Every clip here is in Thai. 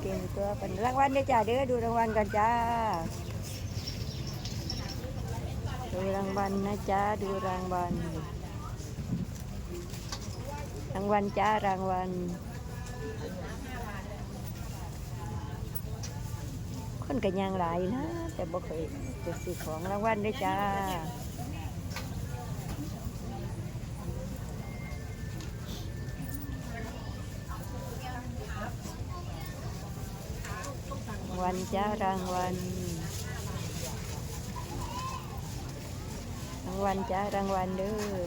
เก่งตัวเป็นรางวัลได้อจ้าเด้อดูรางวัลกันจ้า ดูรางวัลนะจ้าดูรางวัลรางวัลจ้ารางวัลคนกันยางหลายนะ แต่บ่เคยจะซื้อของรางวัลได้จ้า วัลจ้ารางวัลรางวัลจ้ารางวัลเด้อ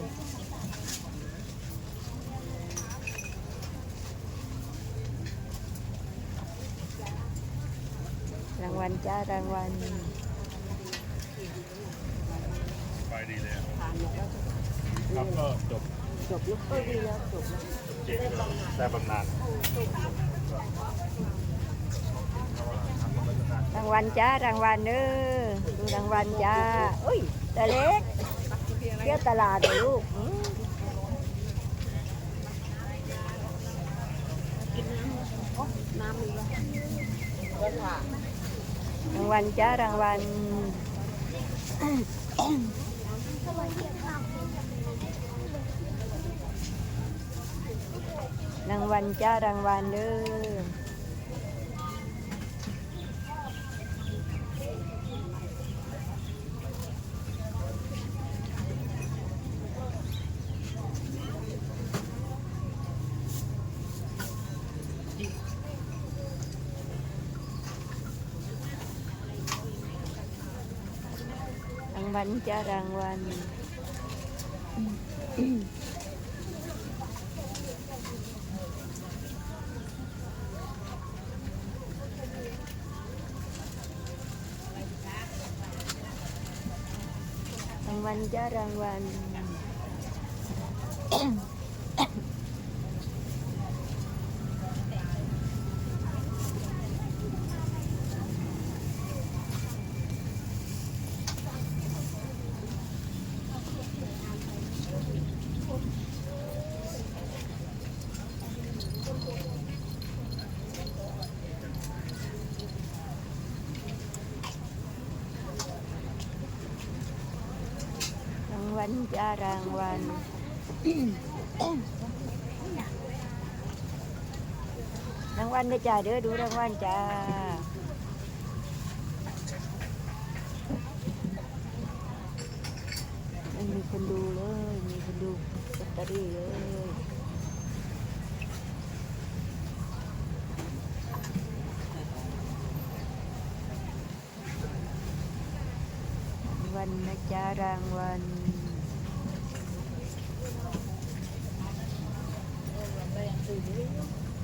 รางวัลจ้ารางวัลไปดีเลยครับก็จบจบลูกเอ้ยดีแล้วจบแล้วเจ็บเลยแต่บำนาญ รางวัลจ้ารางวัลเด้อดูรางวัลจ้าอุ้ยต่เล็กเที่ยวตลาดลูกรางวัลจ้ารางวัลรางวัลจ้ารางวัลเด้อ รางวัลจ้ารางวัลรางวัลจ้ารางวัลรางวัลจ้ารางวัลรา งวัลเด้อจ้าเด้อดูรางวัลจ้า ไม่มีคนดูเลย มีคนดูลอตเตอรี่เลยรางวัลนะจ้ารางวัล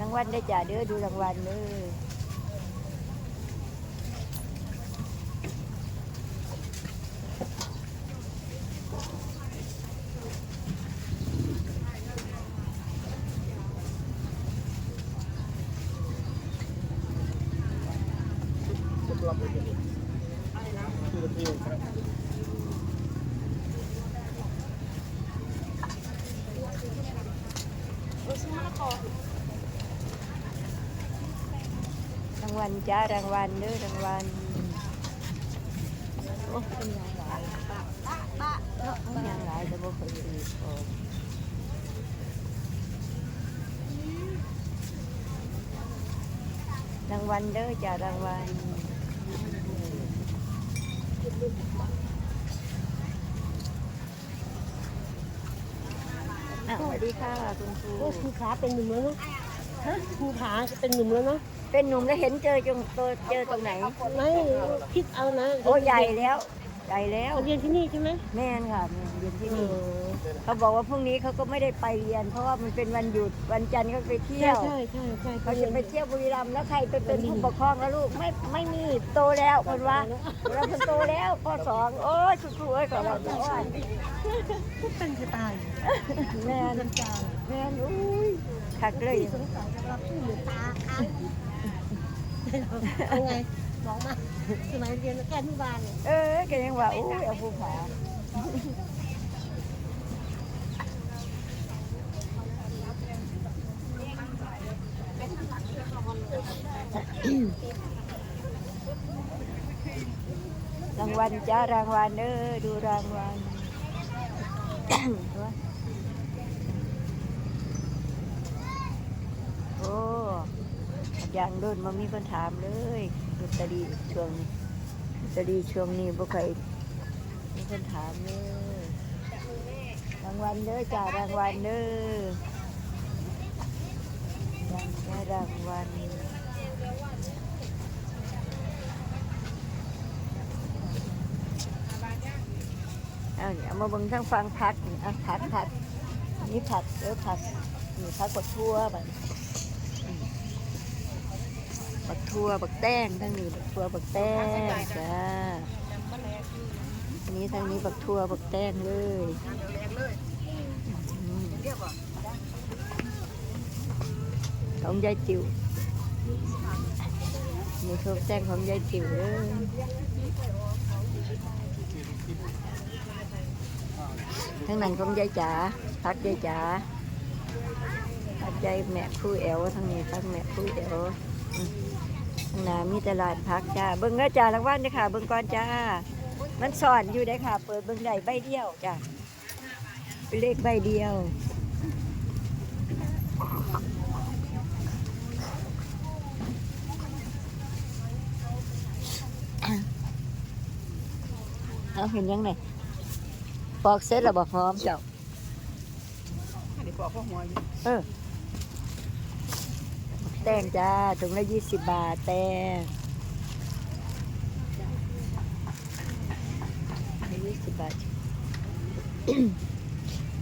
รางวัลได้จ้าเด้อดูรางวัลเลยราง วัลจ้ารางวัลเด้อรางวัลโอ้เป็นยางหลายเนาะเป็นยางหลายแต่บ่เคยดีพอรางวัลเด้อจ้ารางวัลสวัสดีค่ะคุณครูครูขาเป็นหนุ่งมแล้วเนาะฮะครูขาเป็นหนุ่มแล้วเนาะเป็นหนุ่มแล้วเห็นเจอจงตัวเจอตรงไหนไม่คิดเอานะโอ้ใหญ่แล้ว ใหญ่แล้วเรียนที่นี่ใช่ไหมแม่นค่ะแม่นเรียนที่เอนี่อเขาบอกว่าพรุ่งนี้เขาก็ไม่ได้ไปเรียน เพราะว่ามันเป็นวันหยุดวันจันทร์เขาไปเที่ใช่ยวใช่ใช่ใช่เขาจะไปเที่ยวบุรีรัมย์แล้วใครไปเป็นผู้ปกครองแล้วลูกไม่ไม่มีโตแล้วคนว่าเราเป็นโตแล้วปสองโอ้ยคุณครูเอ้ยขอเราจะว่าก็เป็นจะตายแม่นแม่นอุ้ยคักเลยสงสัยสำหรับผู้หนูตาค้างเอาไง บอกมาสมัยเรียนแค่อนุบาลเนี่ยเออแกยังว่าอุ้ยเอาผู้ผารางวัลจ้ารางวัลเออดูรางวัลโอ้ อยังโดนมามีคนถามเลยลอตเตอรี่ช่วงนี้ลอตเตอรี่ช่วงนี้บ่เคยมีคนถามเลยรางวัลเด้อจ้ารางวัลเด้อยังได้รางวัลเอาเนี่ยเอามาเบิ่งทั้งฟังพักนี่อะพักพักนี่ผักเออผักนี่ผักกดทั่วแบบ บักทั่วบักแต้งทั้งนี้บักทั่วบักแต้งจ้าอันนี้ทั้งนี้บักทั่วบักแต้งเลยอืมของยายจิ๋วนี่ทั่วแต้งของยายจิ๋วเลยทั้งนั้นของยายจ๋าพักยายจ๋าพักยายแม่คู่แอวทั้งนี้พักแม่คู่แอว น้ามีตลาดพักจ้า เบิ้งเด้อจ้ารางวัลเด้อค่ะ เบิ้งก่อนจ้า มันสอนอยู่ได้อค่ะ เปิดเบิ้งได้ใบเดียวจ้าเป็นเลขใบเดียว เอาเห็นยังไงปอกเสร็จแล้วบอกหอมเจ้าเดี๋ยวบอกพ่อหัวอยู่เออ แตงจ้าถุงละยี่สิบบาท แตงยี่สิบบาท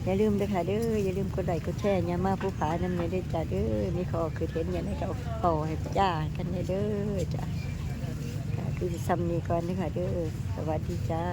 อย่าลืมเด้อค่ะเด้ออย่าลืมกดไลค์กดแชร์อย่ามาผู้ผาน้ำเนยได้จ้าเด้อมีขอคือเห็นอย่างนี้ก็เอให้จ้ากันเด้อจ้าคือซ้ำนี้ก่อนเด้อค่ะเด้อสวัสดีจ้า